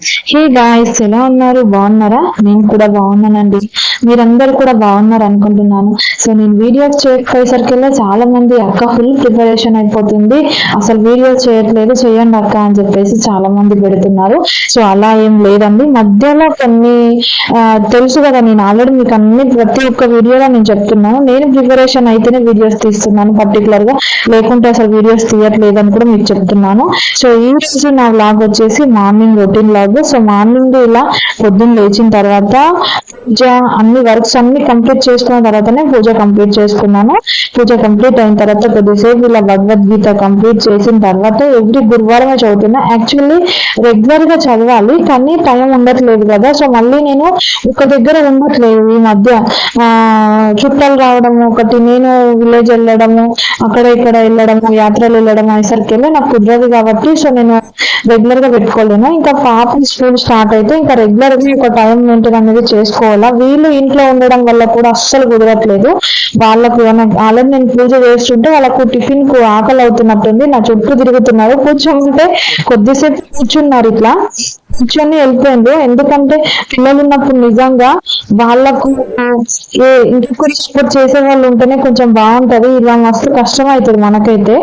Hey guys ఎలా ఉన్నారు? బాగున్నారా? నేను కూడా బాగున్నానండి. మీరందరూ కూడా బాగున్నారు అనుకుంటున్నాను సో నేను వీడియోస్ చేయకపోయేసరికల్లా చాలా మంది అక్క ఫుల్ ప్రిపరేషన్ అయిపోతుంది. అసలు వీడియోస్ చేయట్లేదు చేయండి అక్క అని చెప్పేసి చాలా మంది పెడుతున్నారు. సో అలా ఏం లేదండి. మధ్యలో కొన్ని ఆ, తెలుసు కదా నేను ఆల్రెడీ మీకు అన్ని ప్రతి ఒక్క వీడియోలో నేను చెప్తున్నాను. నేను ప్రిపరేషన్ అయితేనే వీడియోస్ తీస్తున్నాను పర్టికులర్గా లేకుంటే అసలు వీడియోస్ తీయట్లేదు అని కూడా మీకు చెప్తున్నాను. సో ఈ రోజు నా వ్లాగ్ వచ్చేసి morning routine vlog so morning ఇలా పొద్దున్న లేచిన తర్వాత పూజ అన్ని వర్క్స్ అన్ని కంప్లీట్ చేసుకున్న తర్వాతనే పూజ కంప్లీట్ చేసుకున్నాను. పూజ కంప్లీట్ అయిన తర్వాత కొద్దిసేపు ఇలా భగవద్గీత కంప్లీట్ చేసిన తర్వాత ఎవ్రీ గురువారమే చదువుతున్నా. యాక్చువల్లీ రెగ్యులర్గా చదవాలి కానీ టైం ఉండట్లేదు కదా. సో మళ్ళీ నేను ఒక దగ్గర ఉండట్లేదు ఈ మధ్య. ఆ చుట్టాలు రావడము ఒకటి నేను విలేజ్ వెళ్ళడము అక్కడ ఇక్కడ వెళ్ళడము యాత్రలు వెళ్ళడం అనేసరికి వెళ్ళి నాకు కుదరదు కాబట్టి సో నేను రెగ్యులర్గా పెట్టుకోలేను. ఇంకా పాప స్కూల్ స్టార్ట్ అయితే ఇంకా రెగ్యులర్గా ఒక టైం మెయింటైన్ అనేది చేసుకోవాలా? వీళ్ళు ఇంట్లో ఉండడం వల్ల కూడా అస్సలు కుదరట్లేదు. వాళ్ళకు వాళ్ళని నేను పూజ చేస్తుంటే వాళ్ళకు టిఫిన్కు ఆకలి అవుతున్నట్టుంది నా చుట్టూ తిరుగుతున్నారు. కూర్చుంటే కొద్దిసేపు కూర్చున్నారు ఇట్లా. కూర్చొని వెళ్ళిపోయింది. ఎందుకంటే పిల్లలు ఉన్నప్పుడు నిజంగా వాళ్ళకు ఏ సపోర్ట్ చేసే వాళ్ళు ఉంటేనే కొంచెం బాగుంటది. ఇలా మస్తు కష్టం అవుతుంది మనకైతే.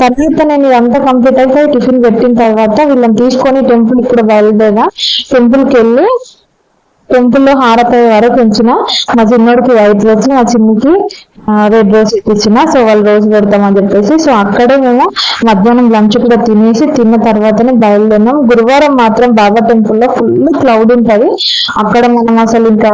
తర్వాత నేను ఇదంతా కంప్లీట్ అయిపోయి టిఫిన్ పెట్టిన తర్వాత వీళ్ళని తీసుకొని టెంపుల్ కూడా బయలుదేరా. టెంపుల్కి వెళ్ళి టెంపుల్లో హారతి వరకు ఉంచిన మా చిన్నోడికి వైట్ రోజ్ మా చిన్నకి రెడ్ రోజ్ ఇచ్చిన సో వాళ్ళు రోజు పెడతామని చెప్పేసి సో అక్కడే మేము మధ్యాహ్నం లంచ్ కూడా తినేసి తిన్న తర్వాతనే బయలుదేరినాం. గురువారం మాత్రం బాబా టెంపుల్లో ఫుల్ క్లౌడ్ ఉంటది. అక్కడ మనం అసలు ఇంకా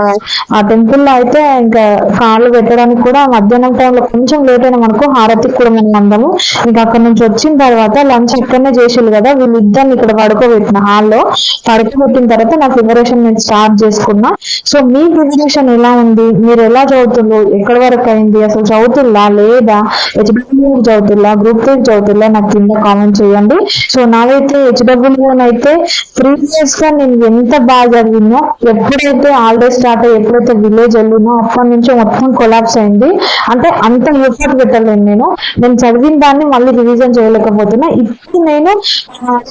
ఆ టెంపుల్లో అయితే ఇంకా కాళ్ళు పెట్టడానికి కూడా మధ్యాహ్నం టైంలో కొంచెం లేట్ అయినా మనకు హారతికి కూడా మనం అందము ఇంకా అక్కడ నుంచి వచ్చిన తర్వాత లంచ్ ఇక్కడనే చేసేది కదా. వీళ్ళిద్దరిని ఇక్కడ పడుకోబెట్టిన హాల్లో. పడుకోబెట్టిన తర్వాత నా ప్రిపరేషన్ నేను స్టార్ట్ చేసుకున్నా. సో మీ ప్రిపరేషన్ ఎలా ఉంది? మీరు ఎలా చదువుతుండ్రు ఎక్కడి వరకు అయింది? అసలు చదువుతుల్లా లేదా హెచ్డబ్ల్యూ చదువుతుల్లా గ్రూప్ త్రీ చదువుతుల్లా నాకు కింద కామెంట్ చేయండి. సో నాదైతే హెచ్డబ్ల్యూ అయితే ఇయర్స్గా నేను ఎంత బాగా చదివినో ఎప్పుడైతే హాలిడేస్ స్టార్ట్ అయ్యి ఎప్పుడైతే విలేజ్ వెళ్ళినో అప్పటి నుంచి మొత్తం కొలాప్స్ అయింది. అంటే అంత ఎఫర్ట్ పెట్టలేను నేను. నేను చదివిన దాన్ని మళ్ళీ రివిజన్ చేయలేకపోతున్నా. ఇప్పుడు నేను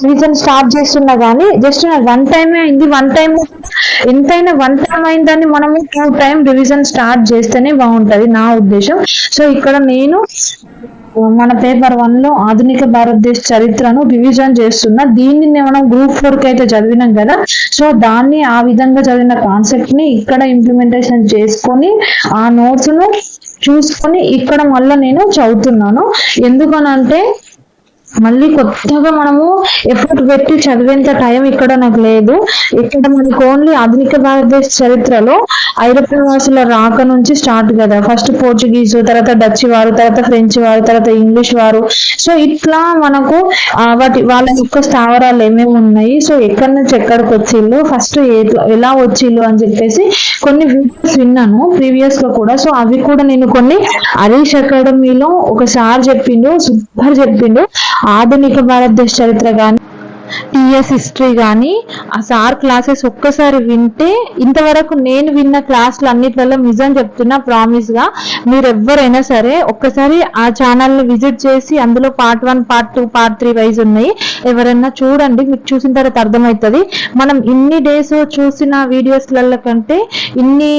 రివిజన్ స్టార్ట్ చేస్తున్నా కానీ జస్ట్ వన్ టైమే అయింది. వన్ టైం ఎంతైనా వన్ టైం దాన్ని మనము టూ టైం రివిజన్ స్టార్ట్ చేస్తేనే బాగుంటది నా ఉద్దేశం. సో ఇక్కడ నేను మన పేపర్ వన్లో ఆధునిక భారతదేశ చరిత్రను రివిజన్ చేస్తున్నా దీన్ని మనం గ్రూప్ ఫోర్కి అయితే చదివినాం కదా. సో దాన్ని ఆ విధంగా చదివిన కాన్సెప్ట్ని ఇక్కడ ఇంప్లిమెంటేషన్ చేసుకొని ఆ నోట్స్ను చూసుకొని ఇక్కడ మళ్ళీ నేను చదువుతున్నాను. ఎందుకనంటే మళ్ళీ కొత్తగా మనము ఎఫర్ట్ పెట్టి చదివేంత టైం ఇక్కడ నాకు లేదు. ఇక్కడ మనకు ఓన్లీ ఆధునిక భారతదేశ చరిత్రలో ఐరోప్య వాసుల రాక నుంచి స్టార్ట్ కదా. ఫస్ట్ పోర్చుగీస్ తర్వాత డచ్ వారు తర్వాత ఫ్రెంచ్ వారు తర్వాత ఇంగ్లీష్ వారు. సో ఇట్లా మనకు వాటి వాళ్ళ యొక్క స్థావరాలు ఏమేమి ఉన్నాయి? సో ఎక్కడి నుంచి ఎక్కడికి వచ్చిళ్ళు? ఫస్ట్ ఎలా వచ్చిళ్ళు అని చెప్పేసి కొన్ని వీడియోస్ విన్నాను ప్రీవియస్లో కూడా. సో అవి కూడా నేను కొన్ని హరీష్ అకాడమీలో ఒకసారి చెప్పిండు సూపర్ చెప్పిండు. ఆధునిక భారతదేశ చరిత్ర కానీ టిఎస్ హిస్టరీ కానీ ఆ సార్ క్లాసెస్ ఒక్కసారి వింటే ఇంతవరకు నేను విన్న క్లాసులు అన్నిట్లలో నిజం చెప్తున్నా ప్రామిస్గా మీరు ఎవరైనా సరే ఒక్కసారి ఆ ఛానల్ని విజిట్ చేసి అందులో part one part two part three wise ఉన్నాయి. ఎవరైనా చూడండి మీకు చూసిన తర్వాత అర్థమవుతుంది. మనం ఇన్ని డేస్ చూసిన వీడియోస్లలో కంటే ఇన్ని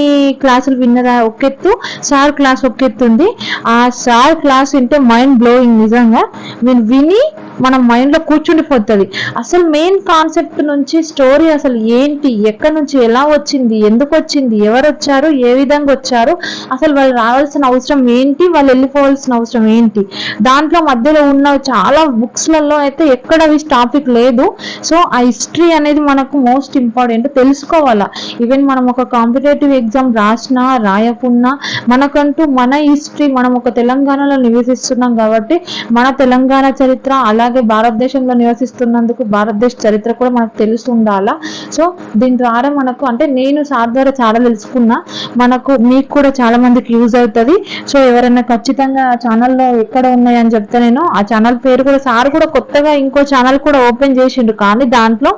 క్లాసులు విన్నదా ఒకెత్తు సార్ క్లాస్ ఒకెత్తు ఉంది ఆ సార్ క్లాస్ వింటే మైండ్ బ్లోయింగ్ నిజంగా. నేను విని మన మైండ్లో కూర్చుండిపోతుంది. అసలు మెయిన్ కాన్సెప్ట్ నుంచి స్టోరీ అసలు ఏంటి? ఎక్కడి నుంచి ఎలా వచ్చింది? ఎందుకు వచ్చింది? ఎవరు వచ్చారు? ఏ విధంగా వచ్చారు? అసలు వాళ్ళు రావాల్సిన అవసరం ఏంటి? వాళ్ళు వెళ్ళిపోవాల్సిన అవసరం ఏంటి? దాంట్లో మధ్యలో ఉన్న చాలా బుక్స్లలో అయితే ఎక్కడ టాపిక్ లేదు. సో ఆ హిస్టరీ అనేది మనకు మోస్ట్ ఇంపార్టెంట్ తెలుసుకోవాలా. ఈవెన్ మనం ఒక కాంపిటేటివ్ ఎగ్జామ్ రాసినా రాయకున్నా మనకంటూ మన హిస్టరీ మనం ఒక తెలంగాణలో నివసిస్తున్నాం కాబట్టి మన తెలంగాణ చరిత్ర అలా అలాగే భారతదేశంలో నివసిస్తున్నందుకు భారతదేశ చరిత్ర కూడా మనకు తెలిసి ఉండాలా సో దీని ద్వారా మనకు అంటే నేను సార్ ద్వారా చాలా తెలుసుకున్నా మనకు మీకు కూడా చాలా మందికి యూజ్ అవుతుంది. సో ఎవరైనా ఖచ్చితంగా ఆ ఛానల్లో ఎక్కడ ఉన్నాయని చెప్తే నేను ఆ ఛానల్ పేరు కూడా సార్ కూడా కొత్తగా ఇంకో ఛానల్ కూడా ఓపెన్ చేసిండు. కానీ దాంట్లో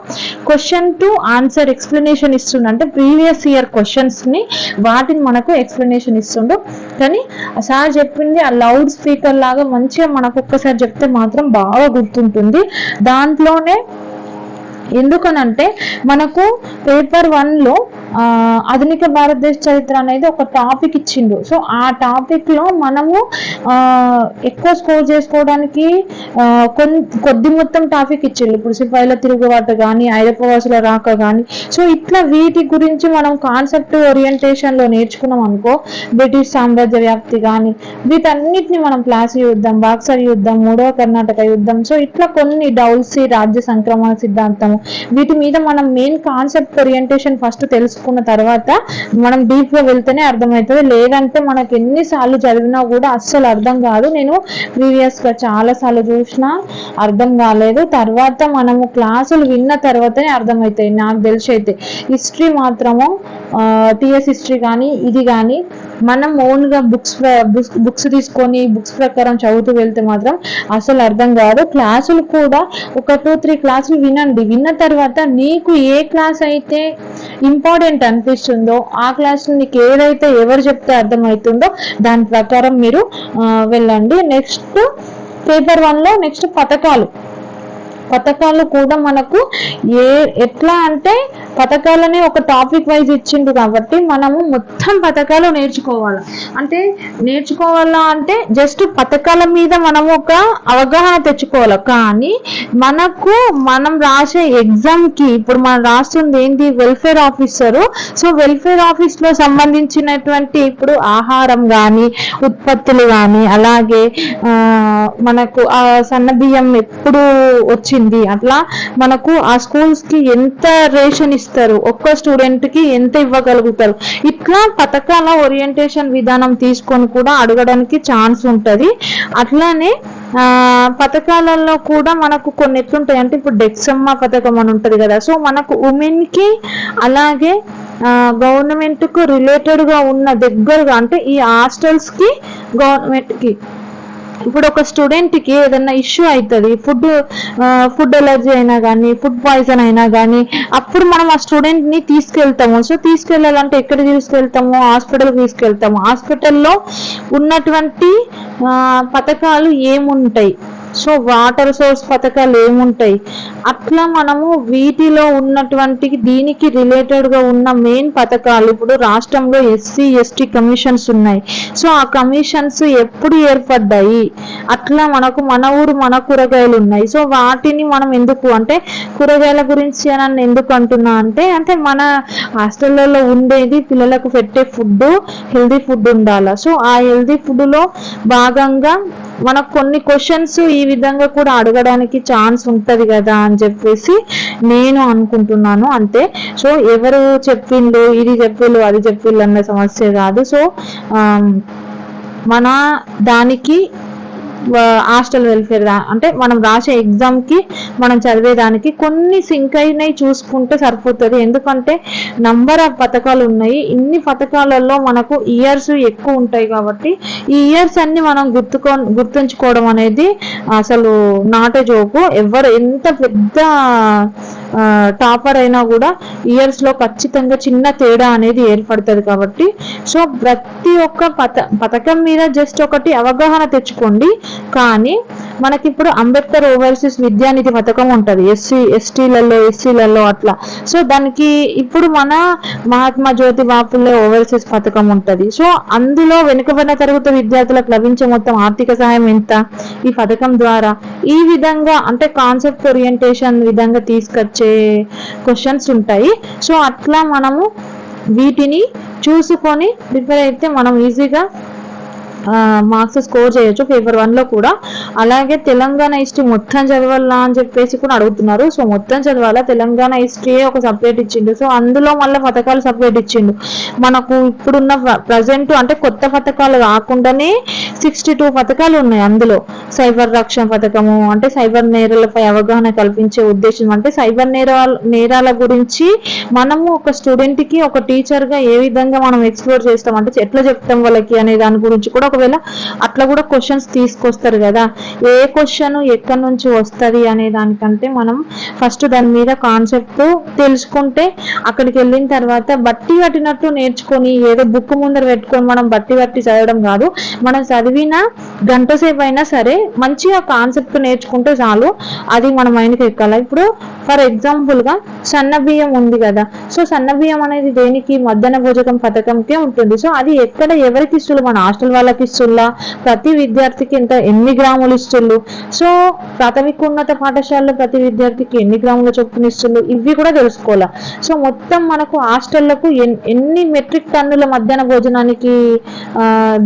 క్వశ్చన్ టు ఆన్సర్ ఎక్స్ప్లెనేషన్ ఇస్తుండు. అంటే ప్రీవియస్ ఇయర్ క్వశ్చన్స్ని వాటిని మనకు ఎక్స్ప్లెనేషన్ ఇస్తుండు. కానీ సార్ చెప్పింది ఆ లౌడ్ స్పీకర్ లాగా మంచిగా మనకు ఒక్కసారి చెప్తే మాత్రం బాగా గుర్తుంటుంది. దాంట్లోనే ఎందుకనంటే మనకు పేపర్ వన్లో ఆధునిక భారతదేశ చరిత్ర అనేది ఒక టాపిక్ ఇచ్చిండు. సో ఆ టాపిక్లో మనము ఎక్కువ స్కోర్ చేసుకోవడానికి కొద్ది మొత్తం టాపిక్ ఇచ్చిండు. ఇప్పుడు సిపాయిల తిరుగుబాటు కానీ ఐరపవాసుల రాక కానీ సో ఇట్లా వీటి గురించి మనం కాన్సెప్ట్ ఓరియంటేషన్లో నేర్చుకున్నాం అనుకో బ్రిటిష్ సామ్రాజ్య వ్యాప్తి కానీ వీటన్నిటిని మనం ప్లాసీ యుద్ధం బాక్సర్ యుద్ధం మూడవ కర్ణాటక యుద్ధం. సో ఇట్లా కొన్ని డౌల్సీ రాజ్య సంక్రమణ సిద్ధాంతము వీటి మీద మనం మెయిన్ కాన్సెప్ట్ ఓరియంటేషన్ ఫస్ట్ తెలుసు తెలుసుకున్న తర్వాత మనం డీప్గా వెళ్తేనే అర్థమవుతుంది. లేదంటే మనకి ఎన్నిసార్లు చదివినా కూడా అస్సలు అర్థం కాదు. నేను ప్రీవియస్గా చాలా సార్లు చూసినా అర్థం కాలేదు. తర్వాత మనము క్లాసులు విన్న తర్వాతనే అర్థమవుతాయి. నాకు తెలిసి అయితే హిస్టరీ మాత్రము టిఎస్ హిస్టరీ కానీ ఇది కానీ మనం ఓన్గా బుక్స్ బుక్స్ తీసుకొని బుక్స్ ప్రకారం చదువుతూ వెళ్తే మాత్రం అసలు అర్థం కాదు. క్లాసులు కూడా ఒక టూ త్రీ క్లాసులు వినండి. విన్న తర్వాత నీకు ఏ క్లాస్ అయితే ఇంపార్టెంట్ అనిపిస్తుందో ఆ క్లాస్ నీకు ఏదైతే ఎవరు చెప్తే అర్థమవుతుందో దాని ప్రకారం మీరు వెళ్ళండి. నెక్స్ట్ పేపర్ వన్లో నెక్స్ట్ పథకాలు. పథకాలు కూడా మనకు ఏ ఎట్లా అంటే పథకాలని ఒక టాపిక్ వైజ్ ఇచ్చిండు కాబట్టి మనము మొత్తం పథకాలు నేర్చుకోవాలి. అంటే నేర్చుకోవాలా అంటే జస్ట్ పథకాల మీద మనం ఒక అవగాహన తెచ్చుకోవాలి. కానీ మనకు మనం రాసే ఎగ్జామ్కి ఇప్పుడు మనం రాస్తుంది ఏంటి? వెల్ఫేర్ ఆఫీసరు సో వెల్ఫేర్ ఆఫీస్లో సంబంధించినటువంటి ఇప్పుడు ఆహారం కానీ ఉత్పత్తులు కానీ అలాగే మనకు ఆ సన్న బియ్యం ఎప్పుడు వచ్చింది. అట్లా మనకు ఆ స్కూల్స్కి ఎంత రేషన్ ఇస్తారు? ఒక్క స్టూడెంట్కి ఎంత ఇవ్వగలుగుతారు? ఇట్లా పథకాల ఓరియంటేషన్ విధానం తీసుకొని కూడా అడగడానికి ఛాన్స్ ఉంటది. అట్లానే ఆ పథకాలలో కూడా మనకు కొన్ని ఎట్లుంటాయి అంటే ఇప్పుడు డెక్సమ్మ పథకం అని ఉంటది కదా. సో మనకు ఉమెన్కి అలాగే గవర్నమెంట్కు రిలేటెడ్గా ఉన్న దగ్గరగా అంటే ఈ హాస్టల్స్కి గవర్నమెంట్కి ఇప్పుడు ఒక స్టూడెంట్కి ఏదైనా ఇష్యూ అవుతుంది ఫుడ్ ఫుడ్ ఎలర్జీ అయినా కానీ ఫుడ్ పాయిజన్ అయినా కానీ అప్పుడు మనం ఆ స్టూడెంట్ని తీసుకెళ్తాము. సో తీసుకెళ్ళాలంటే ఎక్కడ తీసుకెళ్తాము? హాస్పిటల్ తీసుకెళ్తాము. హాస్పిటల్లో ఉన్నటువంటి పథకాలు ఏముంటాయి? సో వాటర్ సోర్స్ పథకాలు ఏముంటాయి? అట్లా మనము వీటిలో ఉన్నటువంటి దీనికి రిలేటెడ్గా ఉన్న మెయిన్ పథకాలు ఇప్పుడు రాష్ట్రంలో ఎస్సీ ఎస్టీ కమిషన్స్ ఉన్నాయి. సో ఆ కమిషన్స్ ఎప్పుడు ఏర్పడ్డాయి? అట్లా మనకు మన ఊరు మన కూరగాయలు ఉన్నాయి. సో వాటిని మనం ఎందుకు అంటే కూరగాయల గురించి అని ఎందుకు అంటున్నా అంటే అంటే మన హాస్టళ్ళలో ఉండేది పిల్లలకు పెట్టే ఫుడ్ హెల్దీ ఫుడ్ ఉండాలి. సో ఆ హెల్దీ ఫుడ్లో భాగంగా మనకు కొన్ని క్వశ్చన్స్ ఈ విధంగా కూడా అడగడానికి ఛాన్స్ ఉంటది కదా అని చెప్పేసి నేను అనుకుంటున్నాను. అంతే. సో ఎవరు చెప్పిండు ఇది చెప్పిళ్ళు అది చెప్పిళ్ళు అన్న సమస్య కాదు. సో మన దానికి హాస్టల్ వెల్ఫేర్ అంటే మనం రాసే ఎగ్జామ్కి మనం చదివేదానికి కొన్ని సింక్ అయినవి చూసుకుంటే సరిపోతుంది. ఎందుకంటే నంబర్ ఆఫ్ పథకాలు ఉన్నాయి. ఇన్ని పథకాలలో మనకు ఇయర్స్ ఎక్కువ ఉంటాయి కాబట్టి ఈ ఇయర్స్ అన్ని మనం గుర్తుకో గుర్తుంచుకోవడం అనేది అసలు నాటే జోకు. ఎవరు ఎంత పెద్ద టాపర్ అయినా కూడా ఇయర్స్లో ఖచ్చితంగా చిన్న తేడా అనేది ఏర్పడుతుంది కాబట్టి. సో ప్రతి ఒక్క పథ పథకం మీద జస్ట్ ఒకటి అవగాహన తెచ్చుకోండి. కానీ మనకిప్పుడు అంబేద్కర్ ఓవర్సీస్ విద్యానిధి పథకం ఉంటుంది. ఎస్సీ ఎస్టీలలో ఎస్సీలలో అట్లా. సో దానికి ఇప్పుడు మన మహాత్మా జ్యోతి బాపులే ఓవర్సీస్ పథకం ఉంటుంది. సో అందులో వెనుకబడిన తరగతి విద్యార్థులకు లభించే మొత్తం ఆర్థిక సహాయం ఎంత? ఈ పథకం ద్వారా. ఈ విధంగా అంటే కాన్సెప్ట్ ఓరియంటేషన్ విధంగా తీసుకొచ్చే క్వశ్చన్స్ ఉంటాయి. సో అట్లా మనము వీటిని చూసుకొని ప్రిపేర్ అయితే మనం ఈజీగా మార్క్స్ స్కోర్ చేయొచ్చు పేపర్ వన్లో కూడా. అలాగే తెలంగాణ హిస్టరీ మొత్తం చదవాలా అని చెప్పేసి కూడా అడుగుతున్నారు. సో మొత్తం చదవాలా? తెలంగాణ హిస్టరీ ఒక సబ్జెక్ట్ ఇచ్చిండు? సో అందులో మళ్ళీ పథకాలు సబ్జెక్ట్ ఇచ్చిండు. మనకు ఇప్పుడున్న ప్రజెంట్ అంటే కొత్త పథకాలు కాకుండానే సిక్స్టీ టూ పథకాలు ఉన్నాయి అందులో. సైబర్ రక్షణ పథకము అంటే సైబర్ నేరాలపై అవగాహన కల్పించే ఉద్దేశం అంటే సైబర్ నేరాల నేరాల గురించి మనము ఒక స్టూడెంట్కి ఒక టీచర్గా ఏ విధంగా మనం ఎక్స్ప్లోర్ చేస్తాం అంటే ఎట్లా చెప్తాం వాళ్ళకి అనే దాని గురించి కూడా ఒకవేళ అట్లా కూడా క్వశ్చన్స్ తీసుకొస్తారు కదా. ఏ క్వశ్చన్ ఎక్కడి నుంచి వస్తది అనే దానికంటే మనం ఫస్ట్ దాని మీద కాన్సెప్ట్ తెలుసుకుంటే అక్కడికి వెళ్ళిన తర్వాత బట్టి పట్టినట్టు నేర్చుకొని ఏదో బుక్ ముందర పెట్టుకొని మనం బట్టి పట్టి చదవడం కాదు. మనం చదివిన గంట సేపు అయినా సరే మంచిగా కాన్సెప్ట్ నేర్చుకుంటే చాలు. అది మన మైండ్కి ఎక్కాలి. ఇప్పుడు ఫర్ ఎగ్జాంపుల్గా సన్న బియ్యం ఉంది కదా. సో సన్న బియ్యం అనేది దేనికి? మధ్యాహ్న భోజకం పథకంకే ఉంటుంది. సో అది ఎక్కడ ఎవరికి ఇస్తుళ్ళు? మన హాస్టల్ వాళ్ళకి ఇస్తుల్లా ప్రతి విద్యార్థికి ఎంత? ఎన్ని గ్రాములు ఇస్తుళ్ళు? సో ప్రాథమిక ఉన్నత పాఠశాలలో ప్రతి విద్యార్థికి ఎన్ని గ్రాముల చొప్పున ఇస్తుళ్ళు? ఇవి కూడా తెలుసుకోవాలా? సో మొత్తం మనకు హాస్టళ్ళకు ఎన్ని మెట్రిక్ టన్నుల మధ్యాహ్న భోజనానికి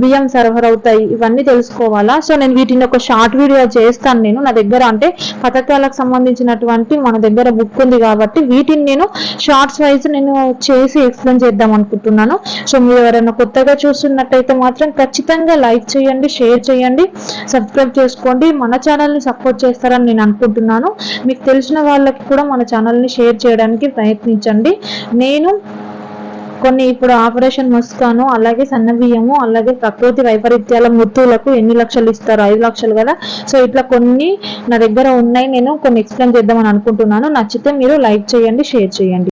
బియ్యం సరఫరా అవుతాయి ఇవన్నీ తెలుసుకోవాలా? సో నేను వీటిని ఒక షార్ట్ వీడియో చేస్తాను నేను. నా దగ్గర అంటే పథకాలకు సంబంధించినటువంటి మన దగ్గర దగ్గర బుక్ ఉంది కాబట్టి వీటిని నేను షార్ట్స్ వైజ్ నేను చేసి ఎక్స్ప్లెయిన్ చేద్దాం అనుకుంటున్నాను. సో మీరు ఎవరైనా కొత్తగా చూస్తున్నట్టయితే మాత్రం ఖచ్చితంగా లైక్ చేయండి షేర్ చేయండి సబ్స్క్రైబ్ చేసుకోండి. మన ఛానల్ని సపోర్ట్ చేస్తారని నేను అనుకుంటున్నాను. మీకు తెలిసిన వాళ్ళకి కూడా మన ఛానల్ని షేర్ చేయడానికి ప్రయత్నించండి. నేను కొన్ని ఇప్పుడు ఆపరేషన్ ముస్కాను అలాగే సన్న బియ్యము అలాగే ప్రకృతి వైపరీత్యాల మృతువులకు ఎన్ని లక్షలు ఇస్తారు ఐదు లక్షలు కదా? సో ఇట్లా కొన్ని నా దగ్గర ఉన్నాయి. నేను కొన్ని ఎక్స్ప్లెయిన్ చేద్దామని అనుకుంటున్నాను. నచ్చితే మీరు లైక్ చేయండి షేర్ చేయండి.